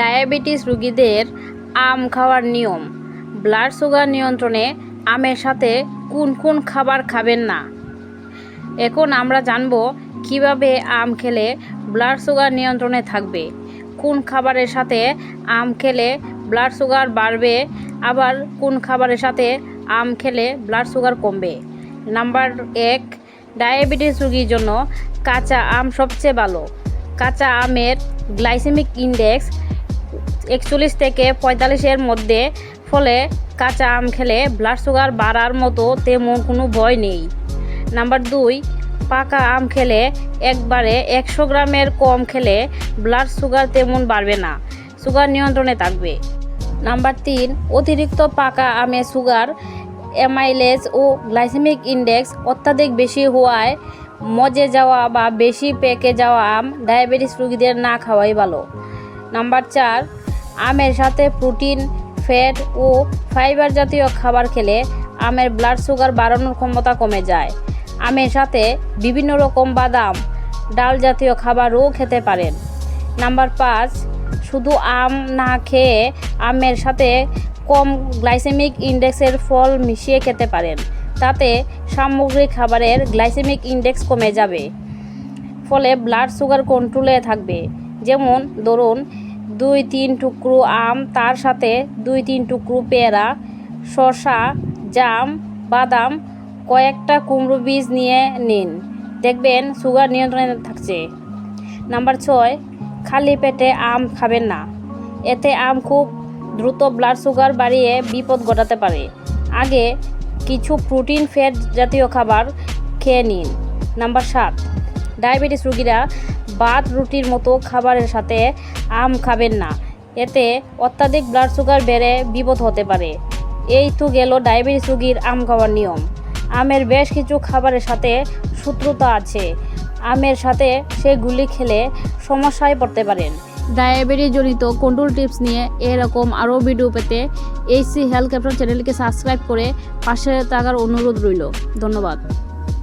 Diabetes রোগীদের আম খাওয়ার নিয়ম। ব্লাড সুগার নিয়ন্ত্রণে আমের সাথে কোন কোন খাবার খাবেন না? এখন আমরা জানব কীভাবে আম খেলে ব্লাড সুগার নিয়ন্ত্রণে থাকবে, কোন খাবারের সাথে আম খেলে ব্লাড সুগার বাড়বে, আবার কোন খাবারের সাথে আম খেলে ব্লাড সুগার কমবে। নাম্বার এক, ডায়াবেটিস রোগীর জন্য কাঁচা আম সবচেয়ে ভালো। কাঁচা আমের গ্লাইসেমিক ইন্ডেক্স একচল্লিশ থেকে পঁয়তাল্লিশের মধ্যে, ফলে কাঁচা আম খেলে ব্লাড সুগার বাড়ার মতো তেমন কোনো ভয় নেই। নাম্বার দুই, পাকা আম খেলে একবারে একশো গ্রামের কম খেলে ব্লাড সুগার তেমন বাড়বে না সুগার নিয়ন্ত্রণে থাকবে। নাম্বার তিন, অতিরিক্ত পাকা আমে সুগার অ্যামাইলেজ ও গ্লাইসেমিক ইন্ডেক্স অত্যাধিক বেশি হওয়ায় মজে যাওয়া বা বেশি পেকে যাওয়া আম ডায়াবেটিস রোগীদের না খাওয়াই ভালো। নাম্বার চার আমের সাথে প্রোটিন, ফ্যাট ও ফাইবার জাতীয় খাবার খেলে আমের ব্লাড সুগার বাড়ানোর ক্ষমতা কমে যায়। আমের সাথে বিভিন্ন রকম বাদাম, ডাল জাতীয় খাবারও খেতে পারেন। নাম্বার পাঁচ, শুধু আম না খেয়ে আমের সাথে কম গ্লাইসেমিক ইন্ডেক্সের ফল মিশিয়ে খেতে পারেন। তাতে সামগ্রিক খাবারের গ্লাইসেমিক ইন্ডেক্স কমে যাবে। ফলে ব্লাড সুগার কন্ট্রোলে থাকবে। যেমন, ধরুন দুই তিন টুকরো আম, তার সাথে দুই তিন টুকরো পেয়ারা, শসা, জাম, বাদাম, কয়েকটা কুমড়ো বীজ নিয়ে নিন। দেখবেন সুগার নিয়ন্ত্রণে থাকছে। নাম্বার ছয়, খালি পেটে আম খাবেন না। এতে আম খুব দ্রুত ব্লাড সুগার বাড়িয়ে বিপদ ঘটাতে পারে। আগে কিছু প্রোটিন, ফ্যাট জাতীয় খাবার খেয়ে নিন। নাম্বার সাত, ডায়াবেটিস রোগীরা ভাত, রুটির মতো খাবারের সাথে আম খাবেন না। এতে অত্যাধিক ব্লাড সুগার বেড়ে বিপদ হতে পারে। এই তো গেল ডায়াবেটিস রুগীর আম খাওয়ার নিয়ম। আমের বেশ কিছু খাবারের সাথে সূত্রতা আছে। আমের সাথে সেগুলি খেলে সমস্যায় পড়তে পারেন। ডায়াবেটিস জনিত কন্ট্রোল টিপস নিয়ে এরকম আরও ভিডিও পেতে এইচসি হেলথ ক্যাপ্টন চ্যানেলকে সাবস্ক্রাইব করে পাশে থাকার অনুরোধ রইল। ধন্যবাদ।